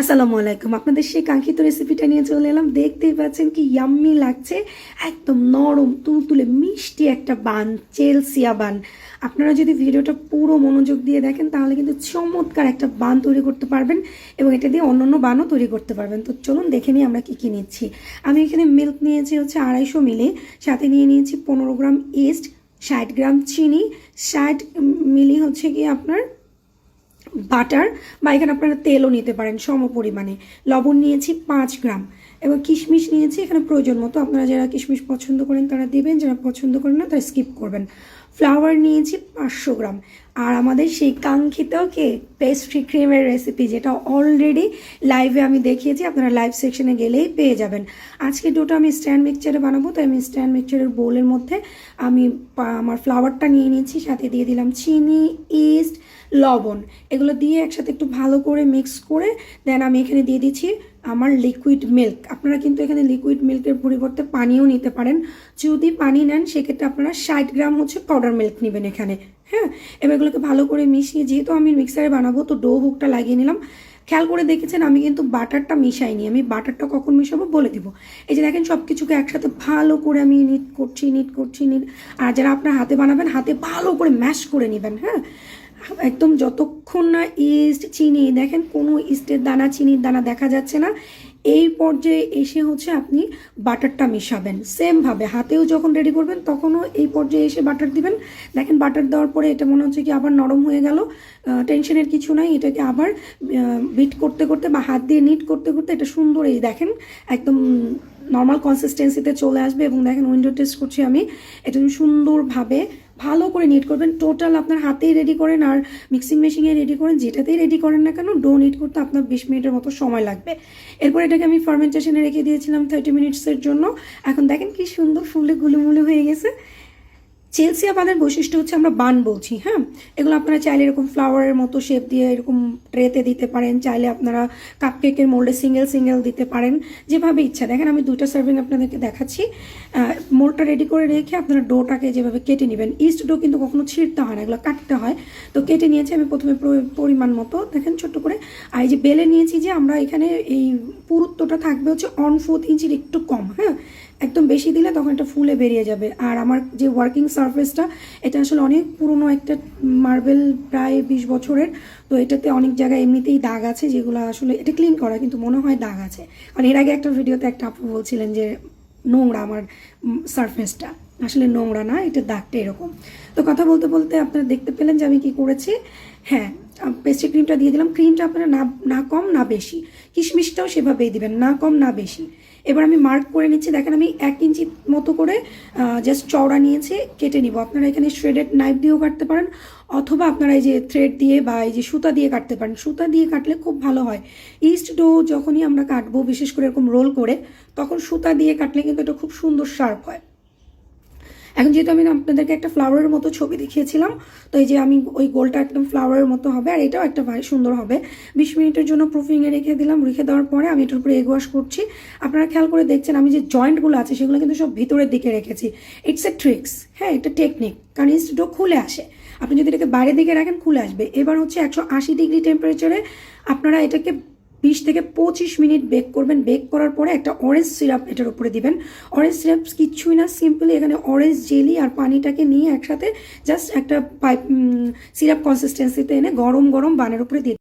আসসালামু আলাইকুম। আপনাদের সেই কাঙ্ক্ষিত রেসিপিটা নিয়ে চলে এলাম। দেখতেই পাচ্ছেন কি ইয়াম্মি লাগছে। একদম নরম, তুলতুলে, মিষ্টি একটা বান চেলসিয়া বান আপনারা যদি ভিডিওটা পুরো মনোযোগ দিয়ে দেখেন, তাহলে কিন্তু চমৎকার একটা বান তৈরি করতে পারবেন এবং এটা দিয়ে অন্য অন্য বানও তৈরি করতে পারবেন। তো চলুন দেখে নিই আমরা কী কী নিচ্ছি। আমি এখানে মিল্ক নিয়েছি হচ্ছে আড়াইশো মিলি, সাথে নিয়ে নিয়েছি পনেরো গ্রাম ইস্ট ষাট গ্রাম চিনি, ষাট মিলি হচ্ছে কি আপনার বাটার বা এখানে আপনারা তেলও নিতে পারেন সম পরিমাণে লবণ নিয়েছি পাঁচ গ্রাম এবং কিশমিশ নিয়েছি, এখানে প্রয়োজন মতো আপনারা যারা কিশমিশ পছন্দ করেন তারা দেবেন, যারা পছন্দ করেন না তারা স্কিপ করবেন। ফ্লাওয়ার নিয়েছি পাঁচশো গ্রাম। আর আমাদের সেই কাঙ্ক্ষিত কে পেস্ট্রি ক্রিমের রেসিপি যেটা অলরেডি লাইভে আমি দেখিয়েছি, আপনারা লাইভ সেকশনে গেলেই পেয়ে যাবেন। আজকে দুটো আমি স্ট্যান্ড মিক্সচারে বানাবো তাই আমি স্ট্যান্ড মিক্সচারের বোলের মধ্যে আমি আমার ফ্লাওয়ারটা নিয়ে নিয়েছি, সাথে দিয়ে দিলাম চিনি ইস্ট লবণ। এগুলো দিয়ে একসাথে একটু ভালো করে মিক্স করে দেন আমি এখানে দিয়ে দিচ্ছি আমার লিকুইড মিল্ক আপনারা কিন্তু এখানে লিকুইড মিল্কের পরিবর্তে পানিও নিতে পারেন। যদি পানি নেন, সেক্ষেত্রে আপনারা ষাট গ্রাম হচ্ছে পাউডার মিল্ক নেবেন এখানে হ্যাঁ? এবার এগুলোকে ভালো করে মিশিয়ে, যেহেতু আমি মিক্সারে বানাবো, তো ডো হুকটা লাগিয়ে নিলাম। খেয়াল করে দেখেছেন, আমি কিন্তু বাটারটা মিশাইনি। আমি বাটারটা কখন মিশাবো বলে দিব। এই যে দেখেন সব কিছুকে একসাথে ভালো করে আমি নিট করছি নিট করছি নিট আর যারা আপনার হাতে বানাবেন, হাতে ভালো করে ম্যাশ করে নেবেন হ্যাঁ? একদম যতক্ষণ না ইস্ট চিনি, দেখেন কোনো ইস্টের দানা, চিনির দানা দেখা যাচ্ছে না। এই পর্যায়ে এসে হচ্ছে আপনি বাটারটা মিশাবেন। সেমভাবে হাতেও যখন রেডি করবেন, তখনও এই পর্যায়ে এসে বাটার দিবেন। দেখেন বাটার দেওয়ার পরে এটা মনে হচ্ছে কি আবার নরম হয়ে গেল। টেনশনের কিছু নাই, এটাকে আবার বিট করতে করতে বা হাত দিয়ে নিট করতে করতে এটা সুন্দর এই দেখেন, একদম নর্মাল কনসিস্টেন্সিতে চলে আসবে। এবং দেখেন উইন্ডো টেস্ট করছি আমি, এটা সুন্দরভাবে ভালো করে নিট করবেন। টোটাল আপনার হাতেই রেডি করেন আর মিক্সিং মেশিনে রেডি করেন, যেটাতেই রেডি করেন না কেন ডো নিট করতে আপনার বিশ মিনিটের মতো সময় লাগবে। এরপর এটাকে আমি ফার্মেন্টেশনে রেখে দিয়েছিলাম থার্টি মিনিটসের জন্য। এখন দেখেন কি সুন্দর ফুলে গুলুমুলু হয়ে গেছে। চেলসিয়া বানের বৈশিষ্ট্য হচ্ছে আমরা বান বলছি হ্যাঁ? এগুলো আপনারা চাইলে এরকম ফ্লাওয়ারের মতো শেপ দিয়ে এরকম ট্রেতে দিতে পারেন, চাইলে আপনারা কাপকেকের মোল্ডে সিঙ্গেল সিঙ্গেল দিতে পারেন, যেভাবে ইচ্ছা। দেখেন, আমি দুইটা সার্ভিং আপনাদেরকে দেখাচ্ছি। মোল্ডটা রেডি করে রেখে আপনারা ডোটাকে যেভাবে কেটে নেবেন ইস্ট ডো কিন্তু কখনো ছিঁড়তে হয় না, এগুলো কাটতে হয়। তো কেটে নিয়েছি আমি প্রথমে পরিমাণ মতো, দেখেন ছোট্ট করে। আর যে বেলে নিয়েছি যে আমরা এখানে এই পুরুত্বটা থাকবে হচ্ছে অন ফোর্থ ইঞ্চির একটু কম হ্যাঁ? একদম বেশি দিলে তখন এটা ফুলে বেরিয়ে যাবে। আর আমার যে ওয়ার্কিং সারফেসটা এটা আসলে অনেক পুরনো একটা মার্বেল প্রায় বিশ বছরের, তো এটাতে অনেক জায়গায় এমনিতেই দাগ আছে যেগুলো আসলে এটা ক্লিন করা, কিন্তু মনে হয় দাগ আছে। কারণ এর আগে একটা ভিডিওতে একটা আপু বলছিলেন যে, নোংরা আমার সারফেসটা আসলে নোংরা না, এটা দাগটা এরকম। তো কথা বলতে বলতে আপনারা দেখতে পেলেন যে আমি কি করেছি। হ্যাঁ পেস্ট্রি ক্রিমটা দিয়ে দিলাম। ক্রিমটা আপনারা না না কম, না বেশি। কিশমিশটাও সেভাবেই দিবেন, না কম, না বেশি। এবার আমি মার্ক করে নিচ্ছি। দেখেন আমি এক ইঞ্চি মতো করে জাস্ট চওড়া নিয়েছি, কেটে নিব। আপনারা এখানে শ্রেডেড নাইফ দিয়েও কাটতে পারেন, অথবা আপনারা এই যে থ্রেড দিয়ে বা এই যে সুতা দিয়ে কাটতে পারেন। সুতা দিয়ে কাটলে খুব ভালো হয়। ইস্ট ডো যখনই আমরা কাটবো, বিশেষ করে এরকম রোল করে, তখন সুতা দিয়ে কাটলে কিন্তু এটা খুব সুন্দর শার্প হয়। এখন যেহেতু আমি আপনাদেরকে একটা ফ্লাওয়ারের মতো ছবি দেখিয়েছিলাম, তো এই যে আমি ওই গোলটা একদম ফ্লাওয়ারের মতো হবে, আর এটাও একটা ভাই সুন্দর হবে। বিশ মিনিটের জন্য প্রুফিংয়ে রেখে দিলাম, রেখে দেওয়ার পরে আমি এটার উপরে এগ ওয়াশ করছি। আপনারা খেয়াল করে দেখছেন, আমি যে জয়েন্টগুলো আছে, সেগুলো কিন্তু সব ভিতরের দিকে রেখেছি। ইটস এ ট্রিক্স হ্যাঁ এটা টেকনিক কারণ ইস্টডো খুলে আসে। আপনি যদি এটাকে বাইরের দিকে রাখেন, খুলে আসবে। এবার হচ্ছে একশো আশি ডিগ্রি টেম্পারেচারে আপনারা এটাকে বিশ থেকে পঁচিশ মিনিট বেক করবেন। বেক করার পরে একটা অরেঞ্জ সিরাপ এটার উপরে দিবেন। অরেঞ্জ সিরাপ কিচ্ছুই না সিম্পলি এখানে অরেঞ্জ জেলি আর পানিটাকে নিয়ে একসাথে জাস্ট একটা পাইপ সিরাপ কনসিস্টেন্সিতে এনে গরম গরম বানের উপরে দিয়ে